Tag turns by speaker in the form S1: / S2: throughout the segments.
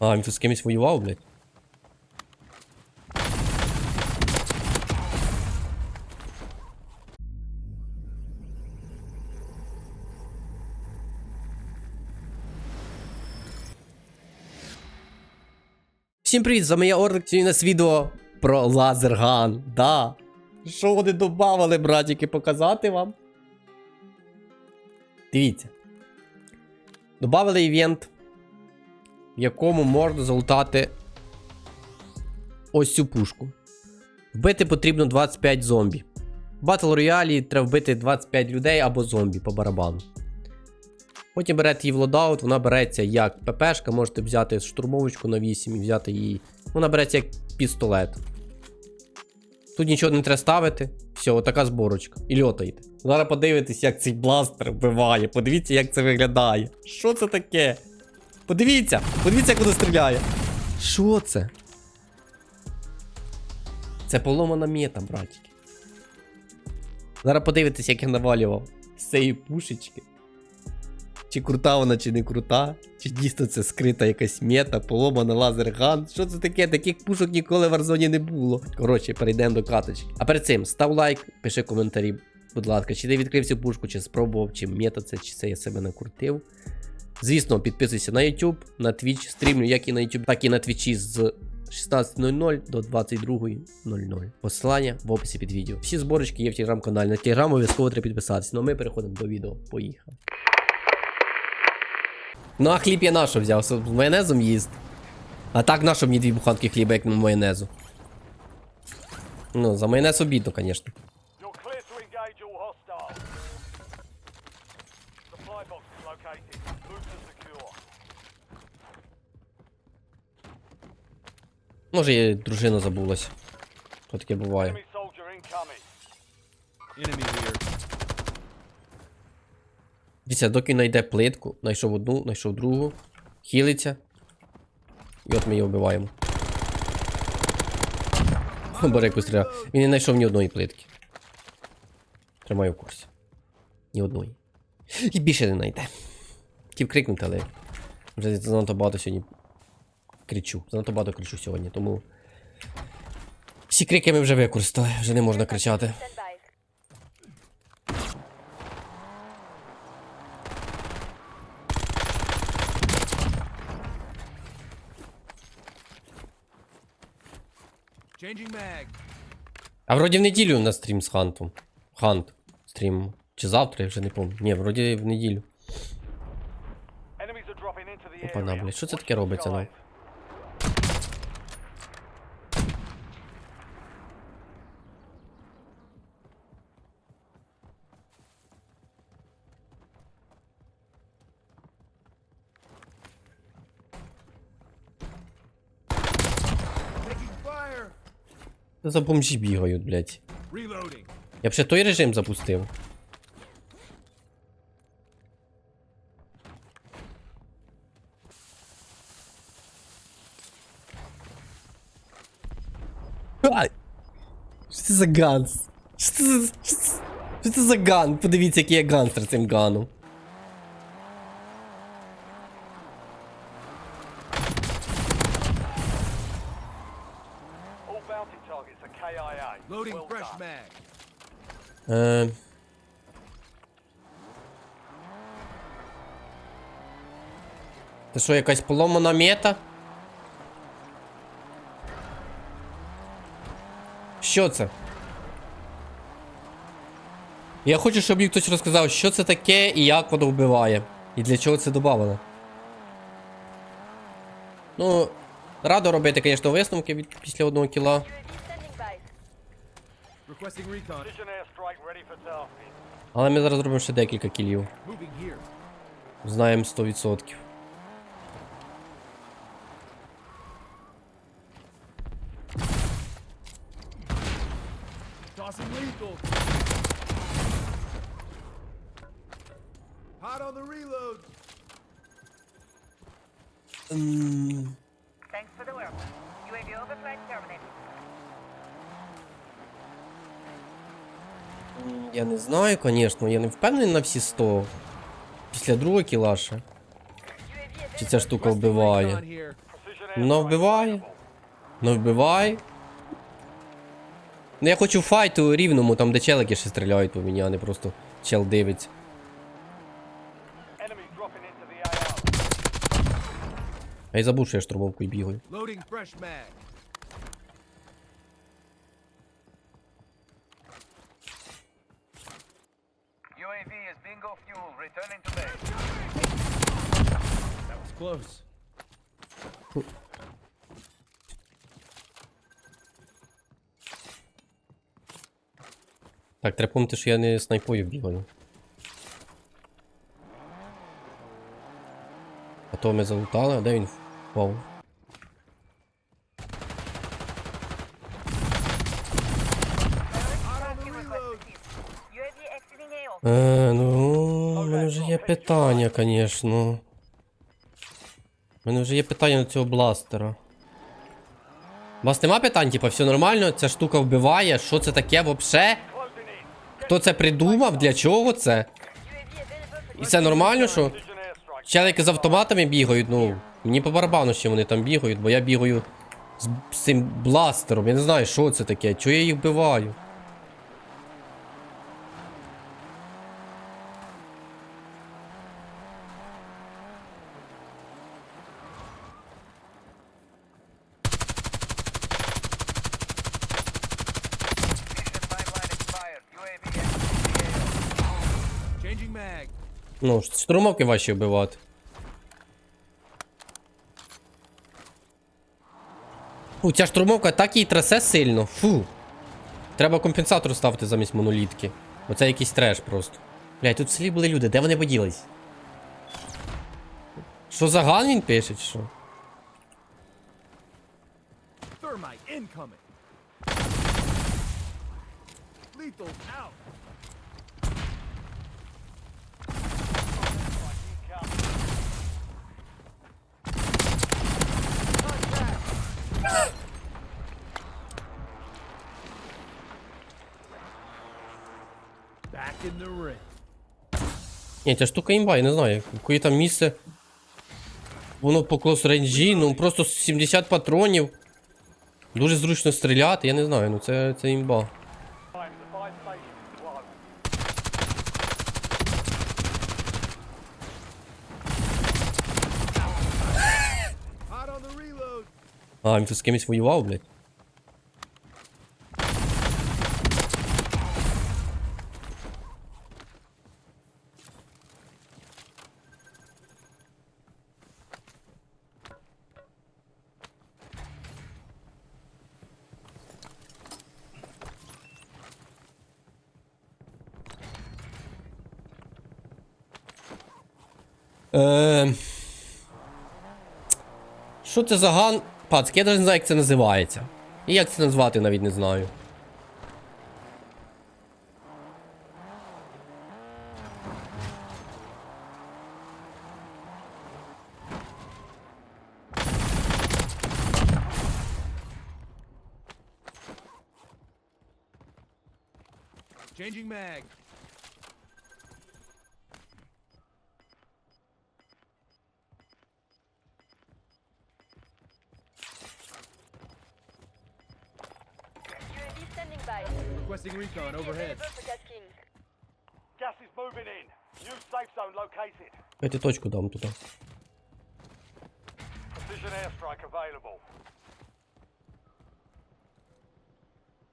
S1: А, він тут з кимось воював, блядь. Всім привіт, з вами я Орлик, сьогодні у нас відео про лазерган. Да. Що вони добавили, братики, показати вам? Дивіться. Добавили івент, в якому можна залутати ось цю пушку. Вбити потрібно 25 зомбі. В Battle Royale треба вбити 25 людей або зомбі по барабану. Потім берете її в лодаут, вона береться як ППшка, можете взяти штурмовочку на 8 і взяти її. Вона береться як пістолет. Тут нічого не треба ставити. Все, отака зборочка. І льотаєте. Зараз подивитесь, як цей бластер вбиває. Подивіться, як це виглядає. Що це таке? Подивіться! Подивіться, як воно стріляє. Що це? Це поломана мета, братики. Зараз подивитесь, як я навалював з цієї пушечки. Чи крута вона, чи не крута, чи дійсно це скрита якась мета, поломана лазерган. Що це таке? Таких пушок ніколи в Warzone не було. Коротше, перейдемо до каточки. А перед цим став лайк, пиши коментарі, будь ласка, чи ти відкрив цю пушку, чи спробував, чи мета це, чи це я себе накрутив. Звісно, підписуйся на YouTube, на Twitch, стрімлю як і на YouTube, так і на Twitch з 16.00 до 22.00. Посилання в описі під відео. Всі зборочки є в телеграм-каналі. На телеграм обов'язково треба підписатися. Ну а ми переходимо до відео. Поїхали. Ну, а хліб я нащо взяв? З майонезом їсти. А так нащо мені дві буханки хліба, як на майонезу? Ну, за майонез обідно, звісно. Може, і дружина забулась. То таке буває. Дивіться, доки знайде плитку, знайшов одну, знайшов другу, хілиться. І от ми її вбиваємо. Боже, яку стріляв. Він не знайшов ні одної плитки. Тримаю в курсі. Ні одної. І більше не знайде. Хотів крикнути, але вже занадто багато сьогодні кричу. Занадто багато кричу сьогодні, тому. Всі крики ми вже використали, вже не можна кричати. А вроді в неділю у нас стрім з Хантом. Хант стрім. Чи завтра, я вже не пам'ятаю. Ні, вроді в неділю. Опана, блядь, що це таке робиться, ну? За бомжі бігають, блядь. Я б ще той режим запустив. Ай! Що це за ганс? Що це за. Що це, за ган? Подивіться, який я ганстер цим ганом.
S2: Loading
S3: Well
S2: fresh
S3: done.
S2: mag.
S1: Е... Це що, якась поломана мета? Що це? Я хочу, щоб мені хтось розказав, що це таке і як воно вбиває. І для чого це додавано. Ну, радо робити, звісно, висновки від, після одного кіла. Але ми зараз зробимо ще декілька кілів. Знаємо 100%.
S2: Tossing lethal. Hot on the reload.
S4: Thanks for the work. UAV overflight terminated.
S1: Я не знаю, звісно, я не впевнений на всі 100. Після другого кілаша. Чи ця штука вбиває? Ну вбиває. Ну вбивай. Ну я хочу файту рівному, там де челики ще стріляють по мені, а не просто чел дивиться. А я забув, що я штурмовкою бігаю.
S3: UAV is bingo fuel. Returning to base.
S2: That was close.
S1: Так, треба пам'ятати, що я не снайпою бігаю. А то ми залутали, а де він впав? Е, ну, в мене вже є питання, звісно. У мене вже є питання до цього бластера. У вас нема питань, типа, все нормально, ця штука вбиває, що це таке вообще? Хто це придумав? Для чого це? І це нормально, що. Челики з автоматами бігають, ну. Мені по барабану, що вони там бігають, бо я бігаю з, з цим бластером. Я не знаю, що це таке, чого я їх вбиваю.
S3: Mission timeline expired. UAV exiting the AO.
S2: Changing mag.
S1: Ну, штурмовки ваші вбивати. Фу, ця штурмовка так її трясе сильно. Фу. Треба компенсатор ставити замість монолітки. Оце якийсь треш просто. Блядь, тут в селі були люди, де вони поділись? Що за ган він пише, чи що?
S2: Thermite incoming. Lethal out.
S1: Ні, ця штука імба, я не знаю, яке там місце. Воно по клос рейнджі, ну просто 70 патронів. Дуже зручно стріляти, я не знаю, ну це, це імба.
S3: Time. The buy station is closed.
S2: Hot on the reload.
S1: А, він тут з кимось воював, блядь. Е... Що це за ган? Пацки, я навіть не знаю, як це називається. І як це назвати, навіть не знаю.
S2: Changing mag. Requesting recon
S4: UAV
S2: overhead.
S4: available for tasking.
S3: Gas is moving in. New safe zone located.
S1: Я ти точку дам туди.
S3: Precision airstrike available.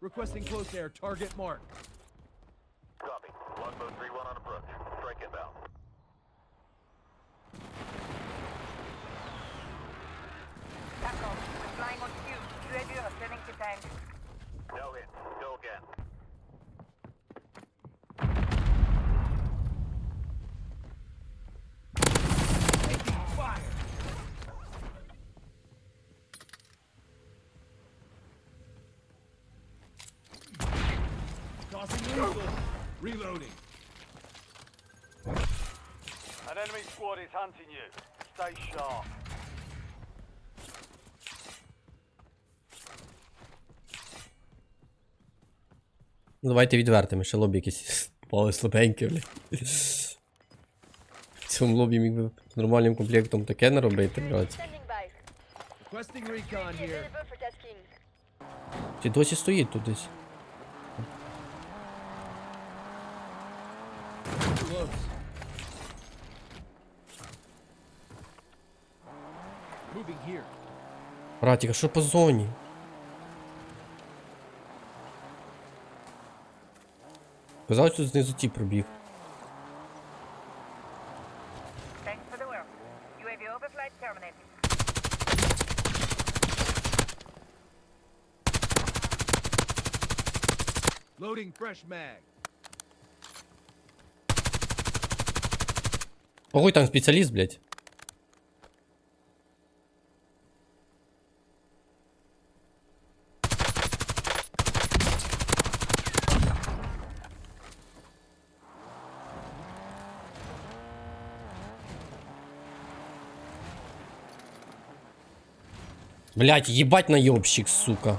S2: Requesting close air. Target mark.
S3: Copy. Longbow 3-1 on approach. Strike inbound.
S4: Taco, flying on cue. UAV returning to tank.
S3: No hit.
S2: Reloading.
S3: An enemy squad is hunting you. Stay sharp.
S1: Ну, Давайте відвертими, ще лобі якісь попали слабенькі, блядь. В цьому лобі міг би нормальним комплектом таке не робити, блядь.
S4: Standing by.
S2: Requesting recon here.
S1: Чи досі стоїть тут десь?
S2: Close. Moving here.
S1: Братік, а що по зоні? Казав, тут знизу ті пробіг.
S4: Thanks for the work. UAV overflight terminated.
S2: Loading fresh mag.
S1: Ой, там спеціаліст, блядь. Блять, ебать наебщик, сука.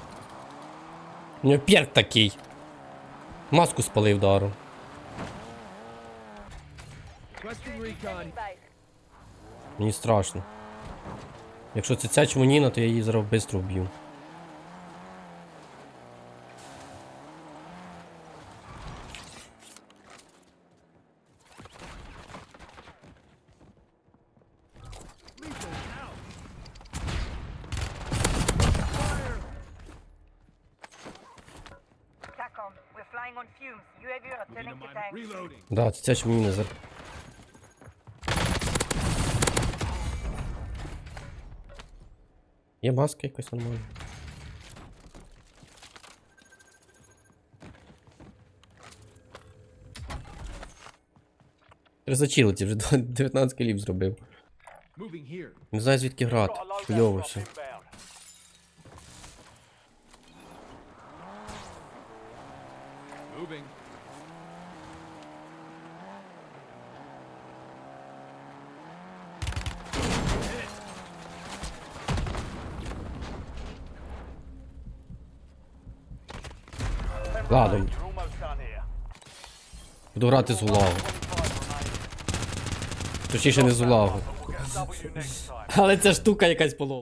S1: У нього перк такий. Маску спалив дару. Мені страшно. Якщо це ця чмоніна, то я її зараз швидко вб'ю. Да, це ця чмоніна зараз. Є маска якась нормальна. Треба зачилити, вже 19 кілів зробив. Не знаю звідки грати. Хуйово все.
S2: Moving.
S1: Ладно, буду грати з улагу. Точніше не з улагу. Але ця штука якась полова.